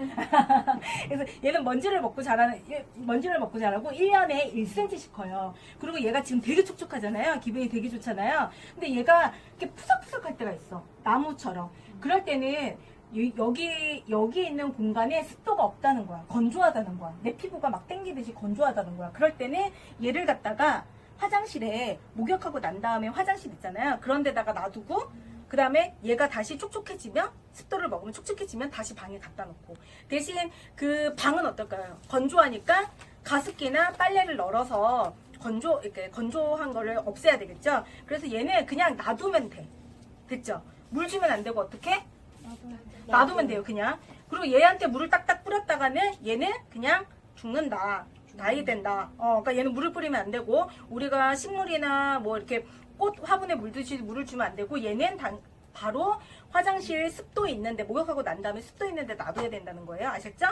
그래서 얘는 먼지를 먹고 자라는 얘- 먼지를 먹고 자라고 1년에 1cm씩 커요. 그리고 얘가 지금 되게 촉촉하잖아요. 기분이 되게 좋잖아요. 근데 얘가 이렇게 푸석푸석할 때가 있어. 나무처럼. 그럴 때는 이- 여기 여기 있는 공간에 습도가 없다는 거야. 건조하다는 거야. 내 피부가 막 땡기듯이 건조하다는 거야. 그럴 때는 얘를 갖다가 화장실에 목욕하고 난 다음에 화장실 있잖아요. 그런 데다가 놔두고 그 다음에 얘가 다시 촉촉해지면 습도를 먹으면 촉촉해지면 다시 방에 갖다 놓고 대신 그 방은 어떨까요? 건조하니까 가습기나 빨래를 널어서 건조 이렇게 건조한 거를 없애야 되겠죠. 그래서 얘는 그냥 놔두면 돼. 됐죠? 물 주면 안 되고 어떻게? 놔두면 돼요, 그냥. 그리고 얘한테 물을 딱딱 뿌렸다가는 얘는 그냥 죽는다. 다이 된다. 어, 그러니까 얘는 물을 뿌리면 안 되고 우리가 식물이나 뭐 이렇게 꽃 화분에 물 드시 물을 주면 안 되고 얘는 단, 바로 화장실 습도 있는데 목욕하고 난 다음에 습도 있는데 놔둬야 된다는 거예요. 아셨죠?